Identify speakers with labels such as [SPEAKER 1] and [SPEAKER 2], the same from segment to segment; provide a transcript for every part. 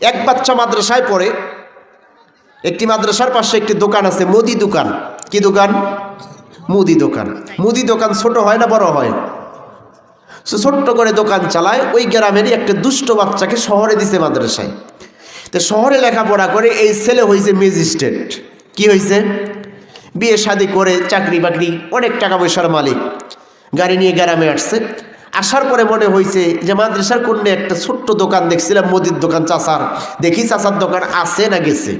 [SPEAKER 1] এক বাচ্চা মাদ্রাসায় পড়ে, একটি মাদ্রাসার পাশে একটি দোকান আছে, মুদি দোকান। কি দোকান? মুদি দোকান। মুদি দোকান ছোট হয় না বড় হয়? সে ছোট্ট করে দোকান চালায়, ওই গ্রামেরই একটা দুষ্ট বাচ্চাকে শহরে দিছে মাদ্রাসায়। তো শহরে লেখাপড়া করে এই ছেলে হয়েছে ম্যাজিস্ট্রেট। কি হয়েছে বিয়ে শাদি করে চাকরি বাকরি অনেক টাকা পয়সার মালিক। গাড়ি নিয়ে গ্রামে আসছে। আসার পরে মনে হয়েছে যে মাদ্রাসার কন্যা একটা ছোট্ট দোকান দেখছিলাম, মুদির দোকান, চাচার। দেখি চাচার দোকান আছে না গেছে?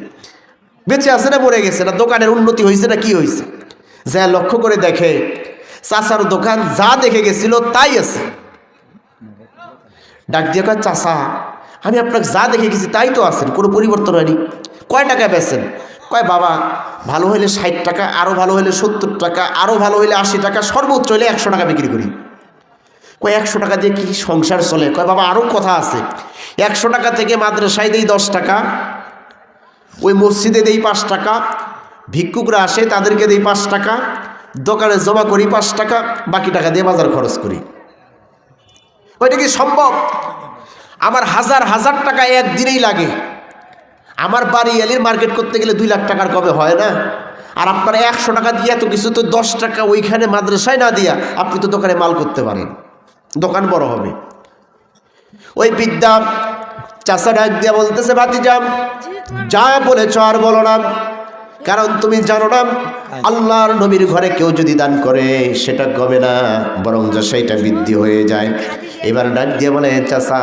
[SPEAKER 1] বেঁচে আছে না মরে গেছে? না দোকানের উন্নতি হয়েছে না কি হয়েছে যা লক্ষ্য করে দেখে, চাচার দোকান যা দেখে গেছিল তাই আছে। ডাক দিয়ে কয়, চাচা, আমি আপনাকে যা দেখে গেছি তাই তো আছেন, কোনো পরিবর্তন হয়নি। কয় টাকা বেচেন? কয়, বাবা, ভালো হলে ষাট টাকা আরও ভালো হলে সত্তর টাকা আরও ভালো হলে আশি টাকা, সর্বোচ্চ হলে একশো টাকা বিক্রি করি। কয়, একশো টাকা দিয়ে কি সংসার চলে? কয়, বাবা আরও কথা আছে। একশো টাকা থেকে মাদ্রাসায় দেই দশ টাকা, ওই মসজিদে দেই পাঁচ টাকা, ভিক্ষুকরা আসে তাদেরকে দেই পাঁচ টাকা, দোকানে জমা করি পাঁচ টাকা, বাকি টাকা দিয়ে বাজার খরচ করি। ওইটা কি সম্ভব? আমার হাজার হাজার টাকা একদিনেই লাগে। আমার বাড়ি এলির মার্কেট করতে গেলে দুই লাখ টাকার কবে হয় না? আর আপনারা একশো টাকা দিয়ে এত কিছু, তো দশ টাকা ওইখানে মাদ্রাসায় না দিয়া আপনি তো দোকানে মাল করতে পারেন। দোকান বড় হবে। ওই বিদ্যা চাষা ডাক দিয়া বলতেছে ভাতিজাম যা বলেছ আর বলো না। কারণ তুমি জানো না আল্লাহর নবীর ঘরে কেউ যদি দান করে সেটা কমে না বরং যা সেইটা বৃদ্ধি হয়ে যায়। এবার ডাক দিয়ে বলে চাষা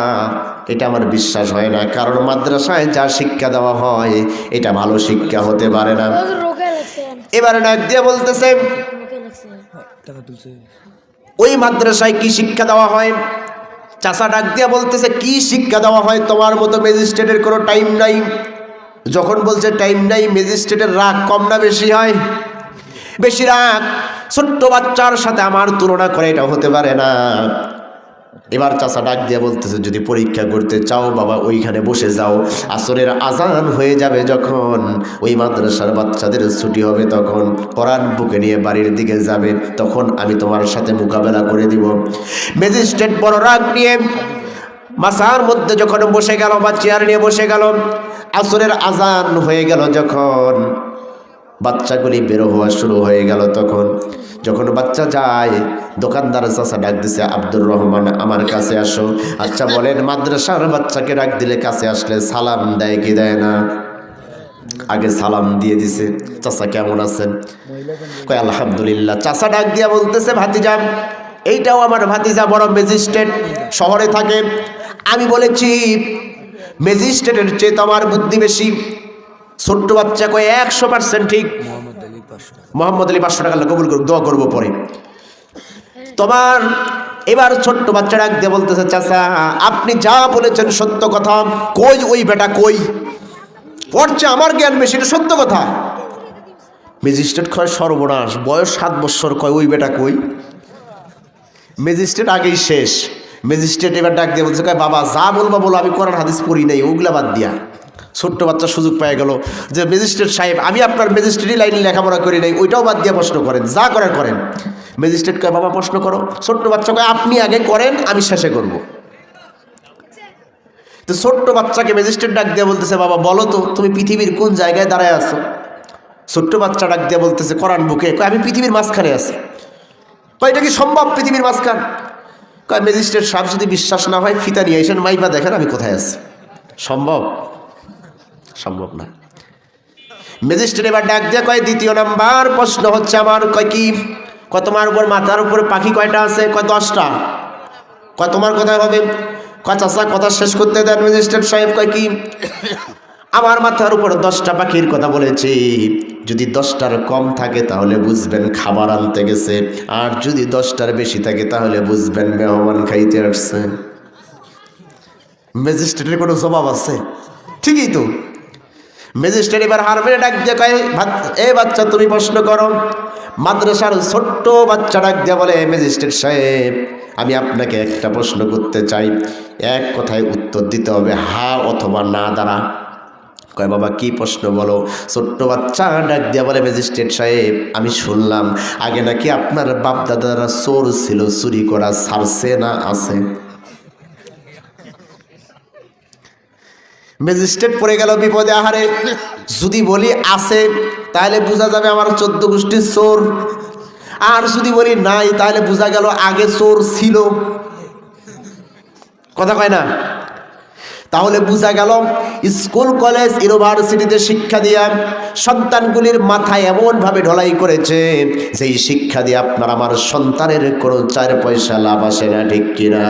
[SPEAKER 1] এটা আমার বিশ্বাস হয় না কারণ মাদ্রাসায় যা শিক্ষা দেওয়া হয় এটা ভালো শিক্ষা হতে পারে না। এবার ডাক দিয়ে বলতেছে ওই মাদ্রাসায় কি শিক্ষা দেওয়া হয়? চাষা ডাক দিয়া বলতেছে, কি শিক্ষা দেওয়া হয়? তোমার মতো ম্যাজিস্ট্রেটের কোনো টাইম নাই। যখন বলছে, টাইম নাই, ম্যাজিস্ট্রেটের রাগ কম না বেশি হয়? বেশি রাগ। ছোট্ট বাচ্চার সাথে আমার তুলনা করে এটা হতে পারে না। এবার চাষা ডাক দিয়ে বলতেছে, যদি পরীক্ষা করতে চাও বাবা, ওইখানে বসে যাও। আসরের আজান হয়ে যাবে যখন, ওই মাদ্রাসার বাচ্চাদের ছুটি হবে তখন। কোরআন বুকে নিয়ে বাড়ির দিকে যাবে, তখন আমি তোমার সাথে মোকাবেলা করে দিব। ম্যাজিস্ট্রেট বড় রাগ নিয়ে মাসার মধ্যে যখন বসে গেল বা চেয়ার নিয়ে বসে গেল, আসরের আজান হয়ে গেল যখন বাচ্চাগুলি বেরো হওয়া শুরু হয়ে গেল তখন। যখন বাচ্চা যায়, দোকানদার চাষা ডাক দিছে, আব্দুর রহমান, আমার কাছে আসো। আচ্ছা বলেন, মাদ্রাসার বাচ্চাকে ডাক দিলে কাছে আসলে সালাম দেয় কি দেয় না? আগে সালাম দিয়ে দিছে, চাচা কেমন আছেন? কয়, আলহামদুলিল্লাহ। চাচা ডাক দিয়া বলতেছে, ভাতিজা, এইটাও আমার ভাতিজা বড় ম্যাজিস্ট্রেট, শহরে থাকে। আমি বলেছি, ম্যাজিস্ট্রেটের চেয়ে তো আমার বুদ্ধি বেশি। ছোট্ট বাচ্চা কয় একশো পার্সেন্ট ঠিক। মোহাম্মদ আলী পাঁচশো টাকা কবুল করুক দোয়া করব পরে। তোমার এবার ছোট্ট বাচ্চা ডাক দিয়ে বলতেছে চাচা আপনি যা বলেছেন সত্য কথা কই ওই বেটা কই? পড়ছে আমার জ্ঞান বেশি এটা সত্য কথা। ম্যাজিস্ট্রেট কয় সর্বনাশ বয়স সাত বছর কয় ওই বেটা কই? ম্যাজিস্ট্রেট আগেই শেষ। ম্যাজিস্ট্রেট এবার ডাক দিয়ে বলছে কয় বাবা যা বলবা বলো আমি কোরআন হাদিস পড়ি নাই ওগুলা বাদ দিয়া। ছোট্ট বাচ্চা সুযোগ পেয়ে গেল যে ম্যাজিস্ট্রেট সাহেব, আমি আপনার ম্যাজিস্ট্রেটই লাইনে লেখাপড়া করি নাই, ওইটাও বাদ দিয়ে প্রশ্ন করেন, যা করার করেন। ম্যাজিস্ট্রেট কয়, বাবা প্রশ্ন করো, ছোট্ট বাচ্চা কয়, আপনি আগে করেন, আমি শেষে করব। তো ছোট্ট বাচ্চাকে ম্যাজিস্ট্রেট ডাক দিয়ে বলতেছে, বাবা বলো তো, তুমি পৃথিবীর কোন জায়গায় দাঁড়ায় আছো? ছোট্ট বাচ্চা ডাক দিয়ে বলতেছে, কোরআন বুকে, কয়, আমি পৃথিবীর মাঝখানে আছি। কয়, এটা কি সম্ভব পৃথিবীর মাঝখান? কয়, ম্যাজিস্ট্রেট সাহেব যদি বিশ্বাস না হয়, ফিতা নিয়ে এসেন, মাইপা দেখেন আমি কোথায় আছি। সম্ভব? সম্ভব না। ম্যাজিস্ট্রেট এবার ডাক দিয়ে কয়, দ্বিতীয় নাম্বার প্রশ্ন হচ্ছে আমার। কয়, কি? কয়, তোমার উপর মাথার উপরে পাখি কয়টা আছে? কয়, দশটা। কয়, তোমার কোথায় হবে। কয় চাষা কথা শেষ করতে দেন ম্যাজিস্ট্রেট সাহেব। কয়, কি? আমার মাথার উপর দশটা পাখির কথা বলেছি। যদি দশটার কম থাকে তাহলে বুঝবেন খাবার আনতে গেছে। আর যদি দশটার বেশি থাকে তাহলে বুঝবেন মেহমান খাইতে আসছে। ম্যাজিস্ট্রেটের কোনো জবাব আছে? ঠিকই তো। ম্যাজিস্ট্রেট এবার হার মেরে ডাক দিয়ে কয় এ বাচ্চা তুমি প্রশ্ন করো। মাদ্রাসার ছোট্ট বাচ্চা ডাক দিয়ে বলে ম্যাজিস্ট্রেট সাহেব, আমি আপনাকে একটা প্রশ্ন করতে চাই। এক কথায় উত্তর দিতে হবে, হা অথবা না দ্বারা। কয়, বাবা, কি প্রশ্ন বলো? ছোট্ট বাচ্চা ডাক দিয়া বলে ম্যাজিস্ট্রেট সাহেব, আমি শুনলাম, আগে নাকি আপনার বাপ দাদারা চোর ছিল, চুরি করা ছাড়ছে না, আছে। ম্যাজিস্ট্রেট পড়ে গেল বিপদে, আহারে। যদি বলি আছে, তাহলে বোঝা যাবে আমার চোদ্দ গোষ্ঠীর চোর। আর যদি বলি নাই, তাহলে বোঝা গেল আগে চোর ছিল। কথা কয় না? তাহলে বোঝা গেল স্কুল, কলেজ, ইউনিভার্সিটিতে শিক্ষা দিয়া সন্তানগুলির মাথায় এমনভাবে ঢলাই করেছে যেই শিক্ষা দিয়ে আপনার আমার সন্তানের কোনো চার পয়সা লাভ আসে না, ঠিক কিনা?